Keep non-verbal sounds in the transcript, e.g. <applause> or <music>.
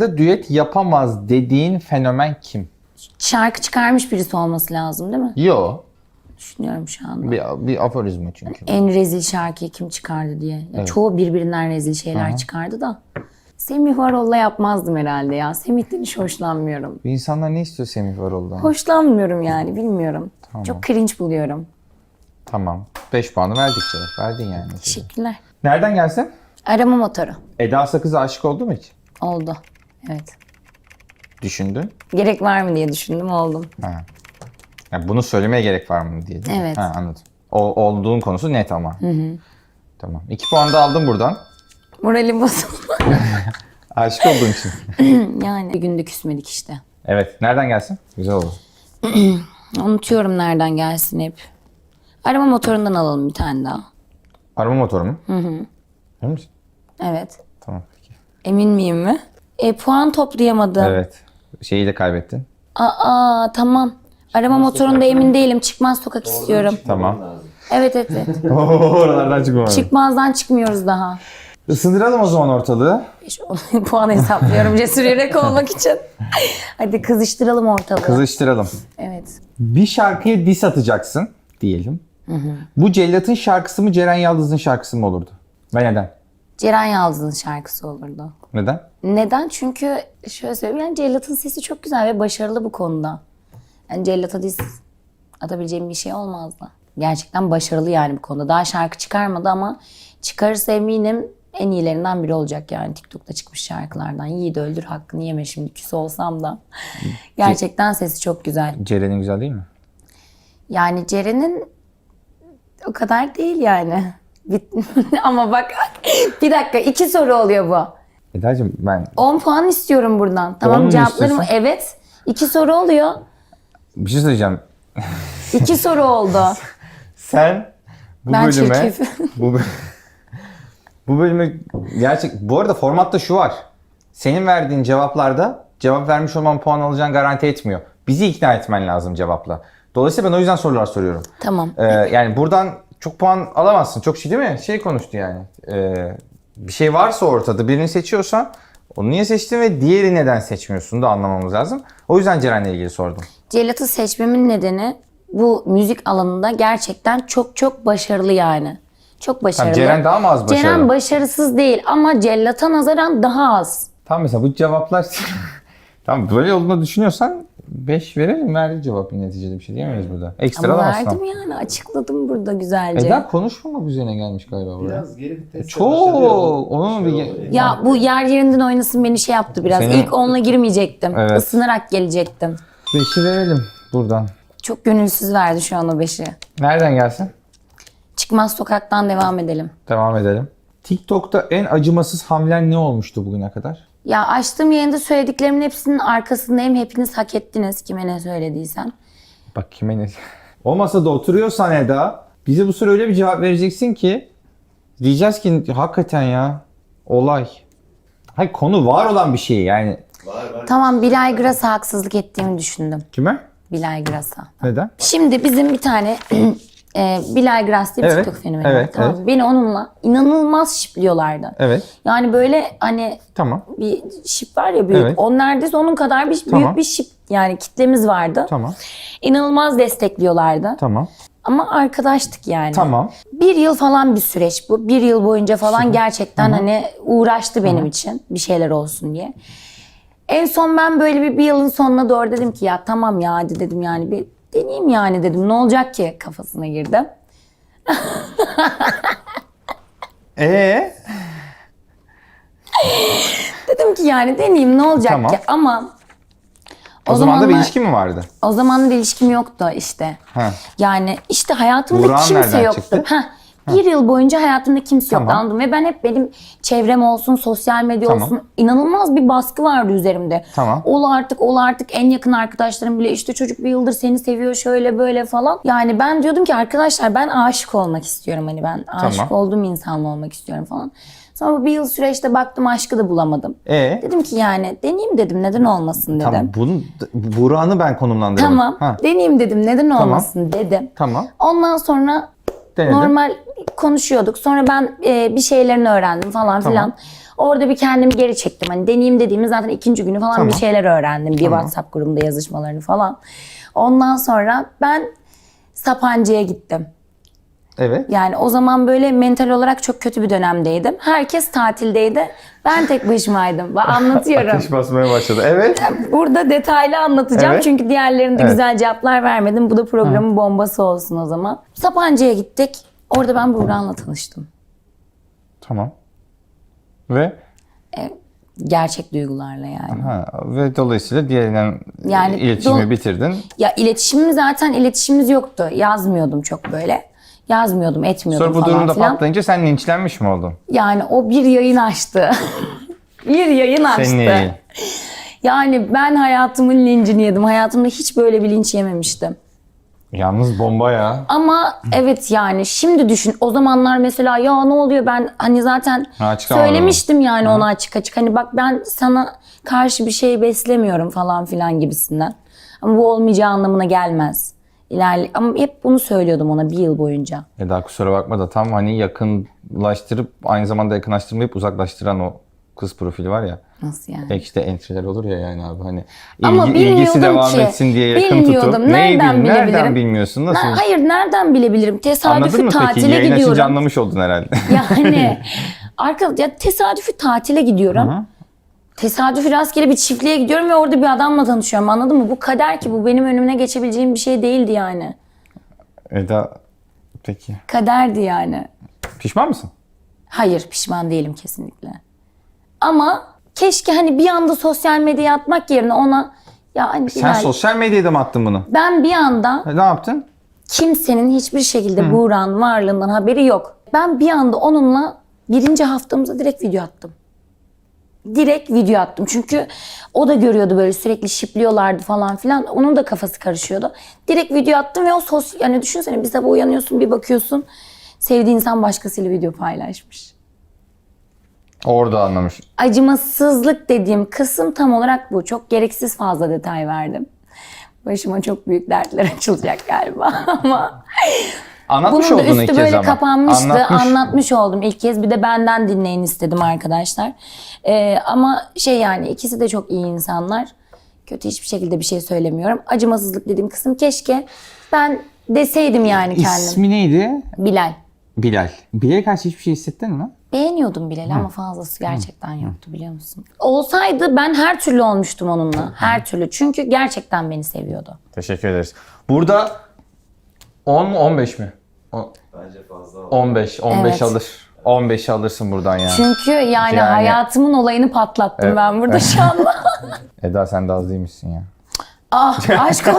da düet yapamaz dediğin fenomen kim? Şarkı çıkarmış birisi olması lazım değil mi? Yo. Düşünüyorum şu anda. Bir, bir aforizma çünkü. En rezil şarkıyı kim çıkardı diye. Ya Çoğu birbirinden rezil şeyler çıkardı da. Semih Varol'la yapmazdım herhalde ya. Semih'ten hiç hoşlanmıyorum. Bu insanlar ne istiyor Semih Varol'dan? Hoşlanmıyorum yani bilmiyorum. Çok cringe buluyorum. Tamam. 5 puanı verdik cevap. Verdin yani. Teşekkürler. Nereden gelsin? Arama motoru. Eda Sakız'a aşık oldu mu hiç? Oldu. Evet. Düşündün. Gerek var mı diye düşündüm oldum. Ha. Yani bunu söylemeye gerek var mı diye değil mi? Evet. Ha, anladım. O, olduğun konusu net ama. Tamam. 2 puan da aldım buradan. Moralim bozuldu. <laughs> Aşık olduğun için. <clears throat> yani bir günde küsmedik işte. evet. Nereden gelsin? Güzel oldu. <clears throat> Unutuyorum nereden gelsin hep. Arama motorundan alalım bir tane daha. Arama motoru mu? Hı hı. Emin misin? Evet. Tamam peki. Emin miyim mi? E puan toplayamadım. Evet. Şeyi de kaybettin. Aa tamam. Arama motorunda emin değilim. Çıkmaz sokak istiyorum. Tamam. Evet evet. evet. <laughs> Oralardan çıkmamalı. Çıkmazdan çıkmıyoruz daha. Isındıralım o zaman ortalığı. <laughs> Puan hesaplıyorum <laughs> cesur yürek olmak için. Hadi kızıştıralım ortalığı. Kızıştıralım. Evet. Bir şarkıya diss atacaksın diyelim. Bu Cellat'ın şarkısı mı Ceren Yaldız'ın şarkısı mı olurdu? Ve neden? Ceren Yalçın'ın şarkısı olurdu. Neden? Neden? Çünkü şöyle söyleyeyim yani Cellat'ın sesi çok güzel ve başarılı bu konuda. Yani Cellat'a diz atabileceğim bir şey olmazdı. Gerçekten başarılı yani bu konuda. Daha şarkı çıkarmadı ama çıkarırsa eminim en iyilerinden biri olacak yani TikTok'ta çıkmış şarkılardan. Yiğit öldür hakkını yeme şimdi küs olsam da. <laughs> Gerçekten sesi çok güzel. Ceren'in güzel değil mi? Yani Ceren'in o kadar değil yani. <laughs> <laughs> Ama bak bir dakika iki soru oluyor bu. Eda'cığım ben 10 puan istiyorum buradan. Tamam mu cevaplarım istiyorsun? evet. İki soru oluyor. bir şey söyleyeceğim. İki soru oldu. <laughs> Sen bu Ben bölüme <laughs> bu, bö- bu bölümü gerçek bu arada formatta şu var. Senin verdiğin cevaplarda cevap vermiş olman puan alacağın garanti etmiyor. Bizi ikna etmen lazım cevapla. Dolayısıyla ben o yüzden sorular soruyorum. Tamam. Ee, yani buradan çok puan alamazsın. Çok şey değil mi? Şey konuştu yani. Ee, bir şey varsa ortada birini seçiyorsan onu niye seçtin ve diğeri neden seçmiyorsun da anlamamız lazım. O yüzden Ceren'le ilgili sordum. Cellat'ı seçmemin nedeni bu müzik alanında gerçekten çok çok başarılı yani. Çok başarılı. Ceren daha mı az başarılı? Ceren başarısız değil ama Cellat'a nazaran daha az. Tamam mesela bu cevaplar... <laughs> tamam böyle olduğunu düşünüyorsan 5 verelim verdi cevabı neticede bir şey diyemeyiz burada. Ekstra Ama verdim yani açıkladım burada güzelce. Eda konuşmamak üzerine gelmiş galiba buraya. Biraz geri viteste Çok. başladı ya. Onun bir... oluyor. Ya bu yer yerinden oynasın beni şey yaptı biraz. Seni- İlk onunla girmeyecektim. Evet. Isınarak gelecektim. 5'i verelim buradan. Çok gönülsüz verdi şu an o beşi. Nereden gelsin? Çıkmaz sokaktan devam edelim. Devam edelim. TikTok'ta en acımasız hamlen ne olmuştu bugüne kadar? Ya açtığım yayında söylediklerimin hepsinin arkasındayım. Hepiniz hak ettiniz kime ne söylediysem. Bak kime ne... <laughs> O masada oturuyorsan Eda bize bu soru öyle bir cevap vereceksin ki diyeceğiz ki hakikaten ya olay. Hayır konu var olan bir şey yani. Var var. Tamam Bilal Gras'a haksızlık ettiğimi düşündüm. Kime? Bilal Gras'a. Neden? Şimdi bizim bir tane <clears throat> e, Bilal Gras diye bir Evet, TikTok fenomeni evet, var. Tamam. evet. Beni onunla inanılmaz şipliyorlardı. Evet. Yani böyle hani Tamam. bir şip var ya büyük. Evet. On neredeyse onun kadar bir Tamam. büyük bir şip yani kitlemiz vardı. Tamam. İnanılmaz destekliyorlardı. Tamam. Ama arkadaştık yani. Tamam. Bir yıl falan bir süreç bu. Bir yıl boyunca falan gerçekten hani uğraştı benim için bir şeyler olsun diye. En son ben böyle bir, bir yılın sonuna doğru dedim ki ya tamam ya hadi dedim yani bir deneyeyim yani dedim. Ne olacak ki kafasına girdim. <laughs> Ee? Dedim ki yani deneyeyim ne olacak Tamam. ki ama O, zaman da bir zamanlar- ilişki mi vardı? o zaman da ilişkim yoktu işte. Ha. Yani işte hayatımda Burak'ın kimse nereden yoktu. çıktı? Heh, bir yıl boyunca hayatımda kimse yoktu Tamam. anladın mı? Ve ben hep benim çevrem olsun, sosyal medya Tamam. olsun inanılmaz bir baskı vardı üzerimde. Tamam. Ol artık, ol artık en yakın arkadaşlarım bile işte çocuk bir yıldır seni seviyor şöyle böyle falan. Yani ben diyordum ki arkadaşlar ben aşık olmak istiyorum hani ben aşık Tamam. olduğum insanla olmak istiyorum falan. Sonra bir yıl süreçte baktım aşkı da bulamadım. Ee? Dedim ki yani deneyeyim dedim neden olmasın dedim. Tamam. Bunu, Burak'ını ben konumlandırıyorum. Tamam. Ha. Deneyeyim dedim. Neden olmasın dedim. Tamam. Ondan sonra denedin. Normal konuşuyorduk. Sonra ben e, bir şeylerini öğrendim falan Tamam. filan. Orada bir kendimi geri çektim. Hani deneyeyim dediğimiz zaten ikinci günü falan Tamam. bir şeyler öğrendim. Bir WhatsApp grubunda yazışmalarını falan. Ondan sonra ben Sapanca'ya gittim. Evet. Yani o zaman böyle mental olarak çok kötü bir dönemdeydim. Herkes tatildeydi. Ben tek başımaydım. <laughs> Anlatıyorum. Ateş basmaya başladı. Evet. Burada detaylı anlatacağım Evet. çünkü diğerlerinde Evet. güzel cevaplar vermedim. Bu da programın bombası olsun o zaman. Sapanca'ya gittik. Orada ben Buğra'nla tanıştım. Tamam. Ve Gerçek duygularla yani. ha, ve dolayısıyla diğerinden Yani iletişimi do- bitirdin. Ya iletişimim zaten iletişimimiz yoktu. Yazmıyordum çok böyle. Yazmıyordum, etmiyordum Sonra bu falan durumda filan. patlayınca sen linçlenmiş mi oldun? Yani o bir yayın açtı. <laughs> bir yayın açtı. Senin iyi. Yani ben hayatımın lincini yedim. Hayatımda hiç böyle bir linç yememiştim. Yalnız bomba ya. Ama evet yani şimdi düşün o zamanlar mesela ya ne oluyor ben hani zaten Ha, çıkamadın söylemiştim yani ona açık açık hani bak ben sana karşı bir şey beslemiyorum falan filan gibisinden. Ama bu olmayacağı anlamına gelmez. İlerle ama hep bunu söylüyordum ona bir yıl boyunca. Eda kusura bakma da tam hani yakınlaştırıp aynı zamanda yakınlaştırmayıp uzaklaştıran o kız profili var ya. Nasıl yani? Ek işte entry'ler olur ya yani abi hani Ama ilgi, bilmiyordum ilgisi devam ki. etsin diye yakın Bilmiyordum. tutup. Nereden bil- Nereden bilmiyorsun? Nasıl? Ne- hayır nereden bilebilirim? Anladın Tesadüfi peki? tatile Yayın gidiyorum. anlamış oldun herhalde. Yani <laughs> arka ya tesadüfi tatile gidiyorum. Tesadüfi rastgele bir çiftliğe gidiyorum ve orada bir adamla tanışıyorum. Anladın mı? Bu kader ki bu benim önümüne geçebileceğim bir şey değildi yani. Eda peki. Kaderdi yani. Pişman mısın? Hayır pişman değilim kesinlikle. Ama keşke hani bir anda sosyal medyaya atmak yerine ona ya hani Sen Bilal, sosyal medyada mı attın bunu? ben bir anda E, Ne yaptın? kimsenin hiçbir şekilde Buğra'nın varlığından haberi yok. Ben bir anda onunla birinci haftamıza direkt video attım. Direkt video attım. Çünkü o da görüyordu böyle sürekli şipliyorlardı falan filan. Onun da kafası karışıyordu. Direkt video attım ve o sos yani düşünsene bir sabah uyanıyorsun bir bakıyorsun sevdiğin insan başkasıyla video paylaşmış. Orada anlamış. Acımasızlık dediğim kısım tam olarak bu. Çok gereksiz fazla detay verdim. Başıma çok büyük dertler açılacak galiba <laughs> ama Anlatmış bunun da oldun ilk üstü kez böyle ama. kapanmıştı. Anlatmış. Anlatmış oldum ilk kez. Bir de benden dinleyin istedim arkadaşlar. Ee, ama şey yani ikisi de çok iyi insanlar. Kötü hiçbir şekilde bir şey söylemiyorum. Acımasızlık dediğim kısım keşke ben deseydim yani kendim. İsmi neydi? Bilal. Bilal. Bilal'e karşı hiçbir şey hissettin mi? Beğeniyordum Bilal'i ama fazlası gerçekten yoktu biliyor musun? Olsaydı ben her türlü olmuştum onunla. Her türlü. Çünkü gerçekten beni seviyordu. Teşekkür ederiz. Burada 10 mu 15 mi? O- Bence fazla var. 15, 15 Evet. alır. 15 alırsın buradan ya. Çünkü yani, Yani- hayatımın olayını patlattım Evet. ben burada şu <laughs> anda. Eda sen de az değilmişsin ya. ah aşk olsun <laughs>